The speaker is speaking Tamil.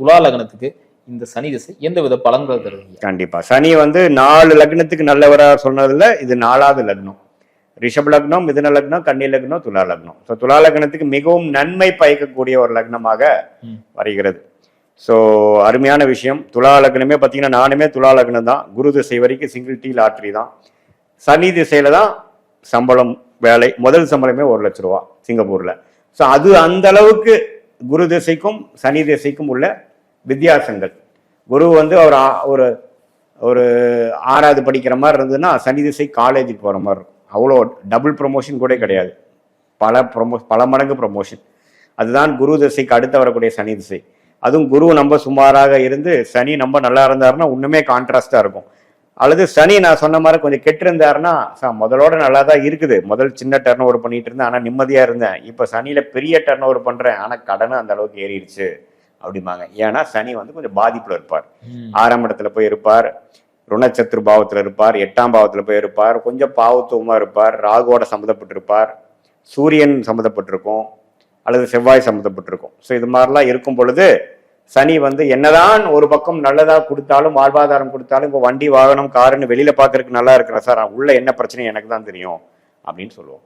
துலா லக்னத்துக்கு இந்த சனி திசை எந்த வித பலன்கள் தருது கண்டிப்பா. சனி வந்து நாலு லக்னத்துக்கு நல்லவரா சொன்னதுல இது நாலாவது லக்னம். ரிஷப லக்னம் மிதுன லக்னம் கன்னி லக்னம் துலா லக்னம். ஸோ துலா லக்னத்துக்கு மிகவும் நன்மை பயக்கக்கூடிய ஒரு லக்னமாக. வருகிறது. ஸோ அருமையான விஷயம். துலா லக்னமே பார்த்தீங்கன்னா நானுமே துலா லக்னம் தான். குரு திசை வரைக்கும் சிங்கிள் டீ லாட்ரி தான். சனி திசையில தான் சம்பளம் வேலை. முதல் சம்பளமே ஒரு லட்ச ரூபா சிங்கப்பூர்ல. ஸோ அது அந்த அளவுக்கு குரு திசைக்கும் சனி திசைக்கும் உள்ள வித்தியாசங்கள். குரு வந்து அவர் ஆ- ஒரு ஒரு ஆறாவது படிக்கிற மாதிரி இருந்ததுன்னா சனி திசை காலேஜுக்கு போகிற மாதிரி இருக்கும். அவ்வளோ டபுள் ப்ரொமோஷன் கூட கிடையாது. பல ப்ரொமோ பல மடங்கு ப்ரொமோஷன் அதுதான் குரு திசைக்கு அடுத்து வரக்கூடிய சனி திசை. அதுவும் குரு நம்ம சுமாராக இருந்து சனி நம்ம நல்லா இருந்தாருன்னா இன்னுமே கான்ட்ராஸ்டாக இருக்கும். அல்லது சனி நான் சொன்ன மாதிரி கொஞ்சம் கெட்டு இருந்தாருன்னா முதலோட நல்லா தான் இருக்குது. முதல் சின்ன டர்ன் ஓவர் பண்ணிட்டு இருந்தேன் ஆனால் நிம்மதியாக இருந்தேன். இப்போ சனியில் பெரிய டர்ன் ஓவர் பண்ணுறேன் ஆனால் கடனும் அந்த அளவுக்கு ஏறிடுச்சு. அப்படிம்பாங்க. ஏன்னா சனி வந்து கொஞ்சம் பாதிப்பில் இருப்பார். ஆறாம் இடத்துல போய் இருப்பார். ருணச்சத்ரு பாவத்துல இருப்பார். எட்டாம் பாவத்துல போய் இருப்பார். கொஞ்சம் பாவத்துவமா இருப்பார். ராகுவோட சம்மந்தப்பட்டிருப்பார். சூரியன் சம்மந்தப்பட்டிருக்கும். அல்லது செவ்வாய் சம்மந்தப்பட்டிருக்கும். ஸோ இது மாதிரிலாம் இருக்கும் பொழுது சனி வந்து என்னதான் ஒரு பக்கம் நல்லதா கொடுத்தாலும் வாழ்வாதாரம் கொடுத்தாலும் இப்போ வண்டி வாகனம் காருன்னு வெளியில பார்க்கறதுக்கு நல்லா இருக்கிறேன் சார் உள்ள என்ன பிரச்சனை எனக்கு தான் தெரியும். அப்படின்னு சொல்லுவோம்.